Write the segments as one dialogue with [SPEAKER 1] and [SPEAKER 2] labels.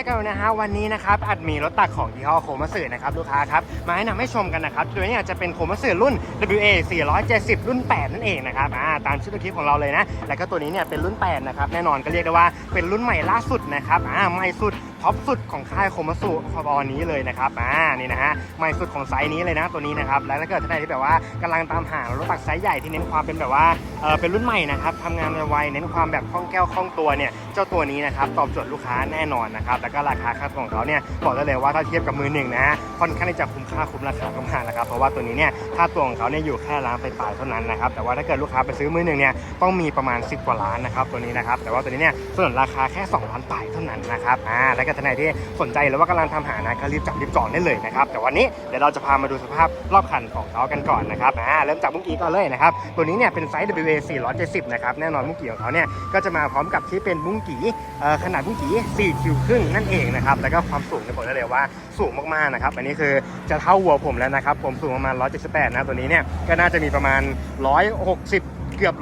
[SPEAKER 1] จอกันนะฮะวันนี้นะครับอัดมีรถตักของยี่ห้อโคมัสึนะครับลูกค้าครับมาให้นำให้ชมกันนะครับตัวนี้อาจจะเป็นโคมัสึรุ่น WA 470 รุ่น 8 นั่นเองนะครับอ่าตามชื่อคลิปของเราเลยนะ แล้วก็ตัวนี้เนี่ยเป็นรุ่น 8 นะครับแน่นอนก็เรียกได้ว่าเป็นรุ่นใหม่ล่าสุดนะครับอ่าใหม่สุด ท็อปสุดของค่ายโคมัสึคอบอนี้เลยนะครับอ่านี่นะฮะใหม่สุดของไซส์นี้เลยนะตัวนี้นะครับแล้วถ้าเกิดท่านใดที่แบบว่ากำลังตามหารถตักไซส์ใหญ่ที่เน้นความเป็นแบบว่าเออเป็นรุ่นใหม่นะครับทำงานไวๆเน้นความแบบคล่องแคล่วคล่องตัวเนี่ยเจ้าตัวนี้นะครับตอบโจทย์ลูกค้าแน่นอนนะครับแล้วก็ราคาค่าตัวของเขาเนี่ยบอกได้เลยว่าถ้าเทียบกับมือหนึ่งนะค่อนข้างที่จะคุ้มค่าคุ้มราคามากนะครับเพราะว่าตัวนี้เนี่ยค่าตัวของเขาเนี่ยอยู่แค่ล้านไปปลายๆเท่านั้นนะครับแต่ว่าถ้าเกิดลูกค้าไปซื้อมือหนึ่งเนี่ยต้องมีประมาณ 10 กว่าล้านนะครับตัวนี้นะครับแต่ว่าตัวนี้เนี่ยส่วนราคาแค่2ล้านปลายเท่านั้นนะครับอ่าแล้วก็ท่านใดที่สนใจหรือว่ากำลังทำหานะก็รีบจับรีบจองได้เลยนะครับแต่วันนี้เดี๋ยวเราจะพามาดูสภาพรอบคันของเขากันก่อนนะครับอ่าเริ่มจากมุ้งกี้ก่อนเลยนะครับตัวนี้เนี่ยเป็นไซส์ WA 470นะครับแน่นอนมุ้งกี้ของเขาเนี่ยก็จะมาพร้อมกับที่เป็นมุ้งกี่ขนาดมุ้งกี้4คิวครึ่งนั่นเองนะครับแล้วก็ความสูงเนี่ยบอกได้เลยว่าสูงมากๆนะครับอันนี้คือจะเท่าหัวผมแล้วนะครับผมสูงประมาณ178นะตัวนี้เนี่ยก็น่าจะมีประมาณ 160 เกือบ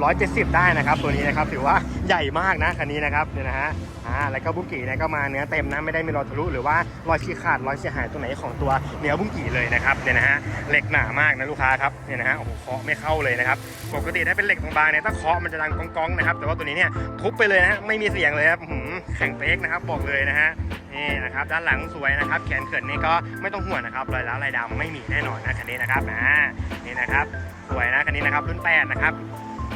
[SPEAKER 1] 170 ได้นะครับ ตัวนี้นะครับ ถือว่าใหญ่มากนะคันนี้นะครับเนี่ยนะฮะอ่าแล้วก็บุ้งกี่เนี่ยก็มาเนื้อเต็มนะไม่ได้มีรอยทะลุหรือว่ารอยฉีกขาดรอยเสียหายตรงไหนของตัวเนื้อบุ้งกี่เลยนะครับเนี่ยนะฮะเหล็กหนามากนะลูกค้าครับเนี่ยนะฮะโอ้โหเคาะไม่เข้าเลยนะครับปกติถ้าเป็นเหล็กบางๆเนี่ยถ้าเคาะมันจะดังก้องๆนะครับแต่ว่าตัวนี้เนี่ยทุบไปเลยนะฮะไม่มีเสียงเลยครับหือแข็งเป๊กนะครับบอกเลยนะฮะนี่นะครับด้านหลังสวยนะครับแขนเขินนี่ก็ไม่ต้องห่วงนะครับรอยร้าวรอยดำไม่มีแน่นอนนะคันนี้นะครับนี่นะครับสวยนะคันนี้นะครับรุ่นแปดนะครับ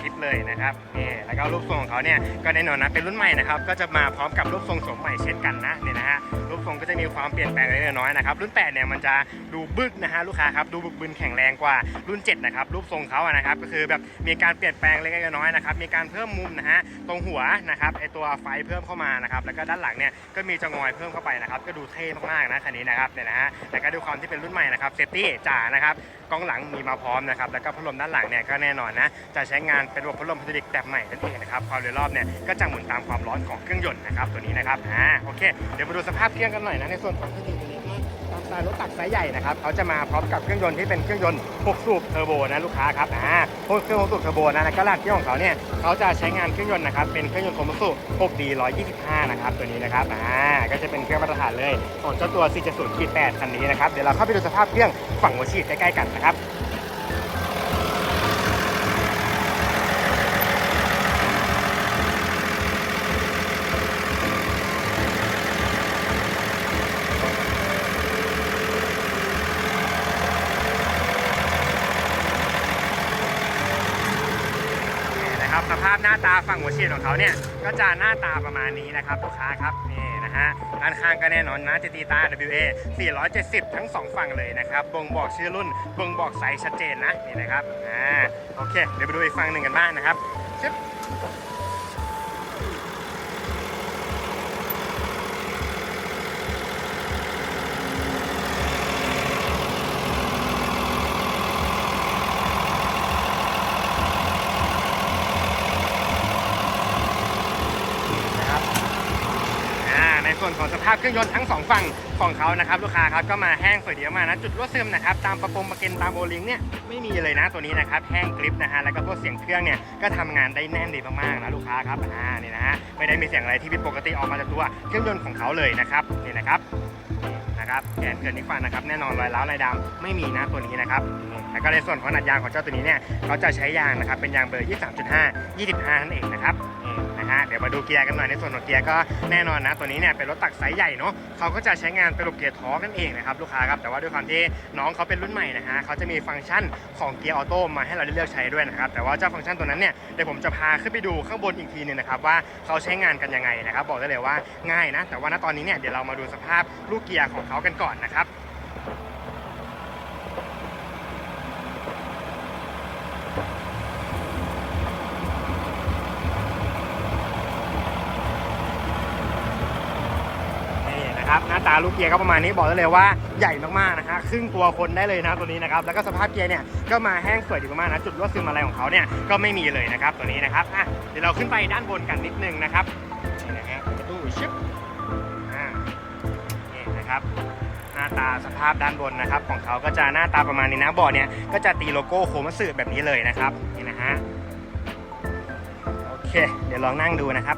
[SPEAKER 1] ลิปเลยนะครับนี่แล้วก็รูปทรงของเขาเนี่ยก็แน่นอนนะเป็นรุ่นใหม่นะครับก็จะมาพร้อมกับรูปทรงโฉมใหม่เช่นกันนะเนี่ยนะฮะรูปทรงก็จะมีความเปลี่ยนแปลงเล็กน้อยนะครับรุ่น8เนี่ยมันจะดูบึกนะฮะลูกค้าครับดูบึกบึนแข็งแรงกว่ารุ่น7นะครับรูปทรงเขาอะนะครับก็คือแบบมีการเปลี่ยนแปลงเล็กน้อยนะครับมีการเพิ่มมุมนะฮะตรงหัวนะครับไอตัวไฟเพิ่มเข้ามานะครับแล้วก็ด้านหลังเนี่ยก็มีจงอยเพิ่มเข้าไปนะครับก็ดูเท่มากๆนะคันนี้นะครับเนี่ยนะฮะแล้วก็ด้วยความที่เป็นรุ่นใหม่นะครับเซฟตี้จ๋านะครับกล้องหลังมีมาพร้อมนะครับแล้วก็พัดลมด้านหลังเนี่ยก็แน่นอนนะจะใช้งานเป็นระบบพัดลมไฮดรอลิกแบบใหม่นั่นเองนะครับความเร็วรอบเนี่ยก็จะหมุนตามความร้อนของเครื่องยนต์นะครับตัวนี้นะครับอ่าโอเค เดี๋ยวมาดูสภาพเครื่องกันหน่อยนะในส่วนของเครื่องยนต์ตัวนี้นะตามสไตล์รถตักไซส์ใหญ่นะครับเขาจะมาพร้อมกับเครื่องยนต์ที่เป็นเครื่องยนต์6สูบเทอร์โบนะลูกค้าครับอ่าพวกเครื่อง6สูบเทอร์โบนะแล้วก็หลักที่ของเขาเนี่ยเขาจะใช้งานเครื่องยนต์นะครับเป็นเครื่องยนต์โคมัสุ 6D 125นะครับตัวนี้นะครับอ่าก็จะเป็นเครื่องมาตรฐานเลยของเจ้าตัว 470ขีด8คันนี้นะครับเดี๋ยวเราเข้าไปดูสภาพเครื่องฝั่งหัวฉีดใกล้ๆกันนะครับ นี่นะครับ สภาพหน้าตาฝั่งหัวฉีดของเขาเนี่ยก็จะหน้าตาประมาณนี้นะครับลูกค้าครับนี่นะฮะด้านข้างก็แน่นอนนะจตีตา WA 470 ทั้ง 2 ฝั่งเลยนะครับบ่งบอกชื่อรุ่นบ่งบอกไซส์ชัดเจนนะนี่นะครับอ่าโอเค เดี๋ยวไปดูอีกฝั่งหนึ่งกันบ้างนะครับชึบนะครับอ่าใน ส่วนของสภาพเครื่องยนต์ทั้งสองฝั่งของเขานะครับลูกค้าครับก็มาแห้งสวยดีมากนะจุดรั่วซึมนะครับตามประปงประเก็นตามโอลิงเนี่ยไม่มีเลยนะตัวนี้นะครับแห้งกริปนะฮะแล้วก็พวกเสียงเครื่องเนี่ยก็ทำงานได้แน่นดีมากๆนะลูกค้าครับอ่านี่นะฮะไม่ได้มีเสียงอะไรที่ผิดปกติออกมาจากตัวเครื่องยนต์ของเขาเลยนะครับนี่นะครับนะครับแขนเกินนิฟันนะครับแน่นอนรอยร้าวรอยดำไม่มีนะตัวนี้นะครับแล้วก็ในส่วนของขนาดยางของเจ้าตัวนี้เนี่ยเขาจะใช้ยางนะครับเป็นยางเบอร์ 23.5 25นั่นเองนะครับ นะฮะเดี๋ยวมาดูเกียร์กันหน่อยในส่วนของเกียร์ก็แน่นอนนะ ตัวนี้เนี่ยเป็นรถตักไซส์ใหญ่เนาะเขาก็จะใช้งานเป็นระบบเกียร์ท้อนั่นเองนะครับลูกค้าครับแต่ว่าด้วยความที่น้องเขาเป็นรุ่นใหม่นะฮะเขาจะมีฟังก์ชันของเกียร์ออโต้มาให้เราได้เลือกใช้ด้วยนะครับแต่ว่าเจ้าฟังก์ชันตัวนั้นเนี่ยเดี๋ยวผมจะพาขึ้นไปดูข้างบนอีกทีนึงนะครับว่าเขาใช้งานกันยังไงนะครับบอกได้เลยว่าง่ายนะแต่ว่าณตอนนี้เนี่ยเดี๋ยวเรามาดูสภาพลูกเกียร์ของเขากันก่อนนะครับ นะครับหน้าตาลูกเกียร์ก็ประมาณนี้บอกได้เลยว่าใหญ่มากๆนะฮะครึ่งตัวคนได้เลยนะตัวนี้นะครับแล้วก็สภาพเกียร์เนี่ยก็มาแห้งสวยดีมากๆนะจุดรั่วซึมอะไรของเขาเนี่ยก็ไม่มีเลยนะครับตัวนี้นะครับอะเดี๋ยวเราขึ้นไปด้านบนกันนิดนึงนะครับนี่นะฮะประตูชิปอ่านี่นะครับหน้าตาสภาพด้านบนนะครับ ของเขาก็จะหน้าตาประมาณนี้นะบอร์ดเนี่ยก็จะตีโลโก้โคมัสึแบบนี้เลยนะครับนี่นะฮะโอเค เดี๋ยวลองนั่งดูนะครับ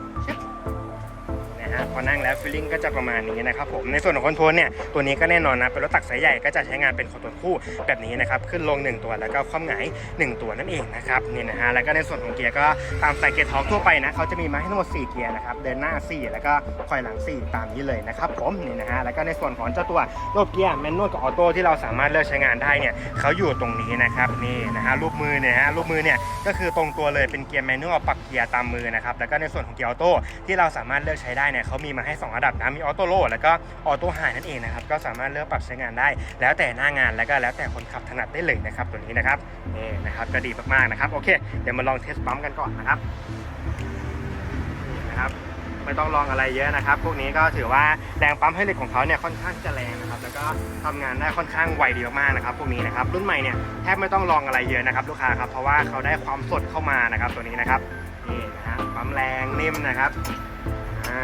[SPEAKER 1] นะพอนั่งแล้วฟีลลิ่งก็จะประมาณนี้นะครับผมในส่วนของคอนโทรลเนี่ยตัวนี้ก็แน่นอนนะเป็นรถตักสายใหญ่ก็จะใช้งานเป็นคอนโทรลคู่แบบนี้นะครับขึ้นลง 1 ตัวแล้วก็คว่ำหงาย 1 ตัวนั่นเองนะครับนี่นะฮะแล้วก็ในส่วนของเกียร์ก็ตามสายเกียร์ท็อกทั่วไปนะเขาจะมีมาให้ทั้งหมด 4 เกียร์นะครับเดินหน้า 4 แล้วก็คอยหลัง 4 ตามนี้เลยนะครับผมนี่นะฮะแล้วก็ในส่วนของเจ้าตัวโลบเกียร์แมนนวลกับออโต้ที่เราสามารถเลือกใช้งานได้เนี่ยเขาอยู่ตรงนี้นะครับนี่นะฮะรูปมือเนี่ยฮะรูปมือเนี่ยก็คือตรงตัวเลยเป็นเกียร์แมนนวลปรับเกียร์ตามมือนะครับ แล้วก็ในส่วนของเกียร์ออโต้ที่เราสามารถเลือกใช้ได้เนี่ยเขามีมาให้ 2 ระดับนะมีออโต้โลแล้วก็ออโต้ไฮนั่นเองนะครับ ก็สามารถเลือกปรับใช้งานได้ แล้วแต่หน้างานแล้วก็แล้วแต่คนขับถนัดได้เลยนะครับตัวนี้นะครับนี่นะครับก็ดีมากๆนะครับโอเค เดี๋ยวมาลองเทสปั๊มกันก่อนนะครับนี่นะครับไม่ต้องลองอะไรเยอะนะครับ พวกนี้ก็ถือว่าแรงปั๊มให้เหล็กของเขาเนี่ยค่อนข้างจะแรงนะครับ แล้วก็ทำงานได้ค่อนข้างไวดีมากๆนะครับ พวกนี้นะครับรุ่นใหม่เนี่ยแทบไม่ต้องลองอะไรเยอะนะครับ ลูกค้าครับเพราะว่าเขาได้ความสดเข้ามานะครับตัวนี้นะครับ นี่นะฮะปั๊มแรงนิ่มนะครับอ่า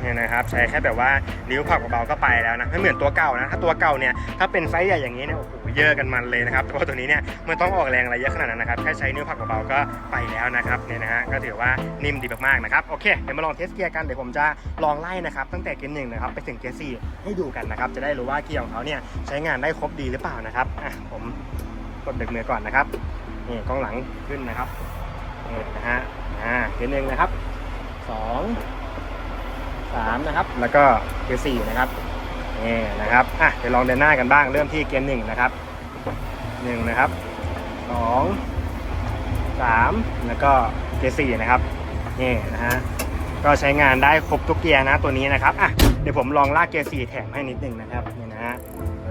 [SPEAKER 1] เนี่ยนะครับใช้แค่แบบว่านิ้วผักเบาๆก็ไปแล้วนะไม่เหมือนตัวเก่านะถ้าตัวเก่าเนี่ยถ้าเป็นไซส์ใหญ่อย่างนี้เนี่ยโอ้โหเยอะกันมันเลยนะครับแต่ว่าตัวนี้เนี่ยไม่ต้องออกแรงอะไรเยอะขนาดนั้นนะครับแค่ใช้นิ้วผักเบาๆก็ไปแล้วนะครับเนี่ยนะฮะก็ถือว่านิ่มดีมากๆนะครับโอเคเดี๋ยวมาลองเทสเกียร์กันเดี๋ยวผมจะลองไล่นะครับตั้งแต่เกียร์หนึ่งนะครับไปถึงเกียร์สี่ให้ดูกันนะครับจะได้รู้ว่าเกียร์ของเขาเนี่ยใช้งานได้ครบดีหรือเปล่านะครับอะผมกดเบรกมือก่อนนะครับนี่กล้องหลังขึ้นนะครับ นี่นะฮะอ่าเกียร์หนึ่งนะครับสองสามนะครับ แล้วก็เกียสี่นะครับนี่นะครับอะเดี๋ยวลองเดินหน้ากันบ้างเริ่มที่เกียร์หนึ่งนะครับหนึ่งนะครับสองสามแล้วก็เกียร์สี่นะครับนี่นะฮะก็ใช้งานได้ครบทุกเกียร์นะตัวนี้นะครับอะเดี๋ยวผมลองลากเกียร์สี่แถมให้นิดนึงนะครับเ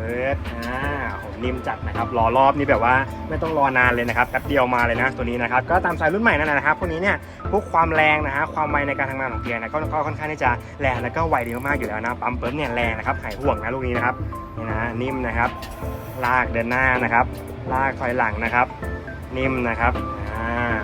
[SPEAKER 1] ร์ดอ่าผมนิ่มจัดนะครับรอรอบนี้แบบว่าไม่ต้องรอนานเลยนะครับแป๊บเดียวมาเลยนะตัวนี้นะครับก็ตามสายรุ่นใหม่นั่นแหละนะครับพวกนี้เนี่ยพวกความแรงนะฮะความไวในการทำงานของเกียร์นะก็ก็ค่อนข้างที่จะแรงแล้วก็ไวดีมากๆอยู่แล้วนะปั๊มเปิมเนี่ยแรงนะครับหายห่วงนะลูกนี้นะครับนี่นะนิ่มนะครับ ลากเดินหน้านะครับ ลากถอยหลังนะครับ นิ่มนะครับอ่า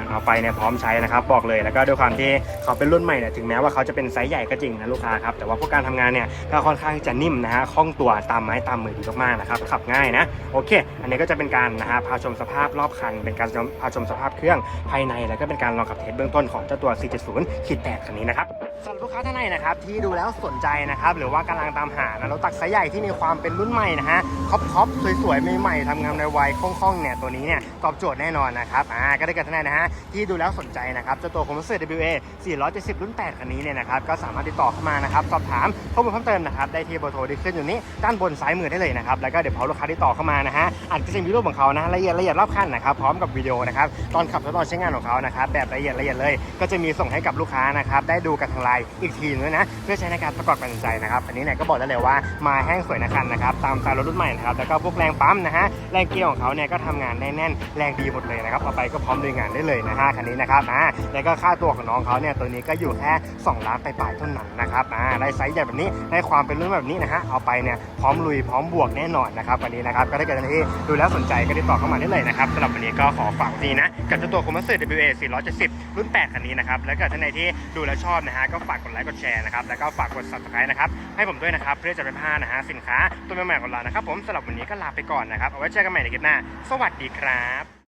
[SPEAKER 1] เอาไปเนี่ยพร้อมใช้นะครับบอกเลยแล้วก็ด้วยความที่เขาเป็นรุ่นใหม่เนี่ยถึงแม้ว่าเขาจะเป็นไซส์ใหญ่ก็จริงนะลูกค้าครับแต่ว่าพวกการทำงานเนี่ยก็ค่อนข้างจะนิ่มนะฮะคล่องตัวตามไม้ตามมือดีมากๆนะครับขับง่ายนะโอเค อันนี้ก็จะเป็นการนะฮะพาชมสภาพรอบคัน เป็นการพาชมสภาพเครื่องภายใน แล้วก็เป็นการลองขับเทสเบื้องต้นของเจ้าตัว 470ขีด8คันนี้นะครับสำหรับลูกค้าท่านไหนนะครับที่ดูแล้วสนใจนะครับหรือว่ากำลังตามหานะรถตักไซส์ใหญ่ที่มีความเป็นรุ่นใหม่นะฮะท็อปท็อปสวยๆใหม่ๆทำงานในวัยคล่องๆเนี่ยตัวนี้เนี่ยตอบโจทย์แน่นอนนะครับอ่าก็ได้กันท่านไหนนะฮะที่ดูแล้วสนใจนะครับเจ้าตัวคอมพิวเตอร์ WA 470 รุ่น 8 คันนี้เนี่ยนะครับก็สามารถติดต่อเข้ามานะครับสอบถามข้อมูลเพิ่มเติมนะครับได้ที่เบอร์โทรที่ขึ้นอยู่นี้ด้านบนซ้ายมือได้เลยนะครับแล้วก็เดี๋ยวพอลูกค้าติดต่อเข้ามานะฮะอาจจะมีรูปของเขานะละเอียดละเอียดรอบคันนะครับพร้อมกับวิดีโอนะครับตอนขับและตอนใช้งานของเขานะครับแบบละเอียดละเอียดเลย ก็จะมีส่งให้กับลูกค้านะครับได้ดูกันทางไลน์อีกทีนึงนะเพื่อใช้ในการประกอบการตัดสินใจนะครับอันนี้เนี่ยก็บอกได้เลยว่ามาแห้งสวยนะคันนะครับตามสไตล์รถรุ่นใหม่นะครับแล้วก็พวกแรงปั๊มนะฮะแรงเกียร์ของเขาเนี่ยก็ทำงานได้แน่นแรงดีหมดเลยนะครับเอาไปก็พร้อมลุยงานได้เลยนะฮะคันนี้นะครับอ่าแล้วก็ค่าตัวของน้องเขาเนี่ยตัวนี้ก็อยู่แค่2ล้านไปลายเท่านั้นนะครับอ่าได้ไซส์ใหญ่แบบนี้ได้ความเป็นรุ่นแบบนี้นะฮะเอาไปเนี่ยพร้อมลุยพร้อมบวกแน่นอนนะครับวันนี้นะครับก็ถ้าเกิดท่านที่ดูแล้วสนใจก็ติดต่อเข้ามาได้เลยนะครับสำหรับวันนี้ก็ขอฝากทีนะกับเจ้าตัวคอมพิวเตอร์ WA 470 รุ่น 8 คันนี้นะครับแล้วก็ท่านใดที่ดูแล้วชอบนะฮะก็ฝากกดไลค์กดแชร์นะครับแล้วก็ฝากกด subscribe นะครับให้ผมด้วยนะครับเพื่อจะไม่พลาดนะฮะสินค้าตัวใหม่ๆของเรานะครับผมสำหรับวันนี้ก็ลาไปก่อนนะครับเอาไว้เจอกันใหม่ในคลิปหน้า สวัสดีครับ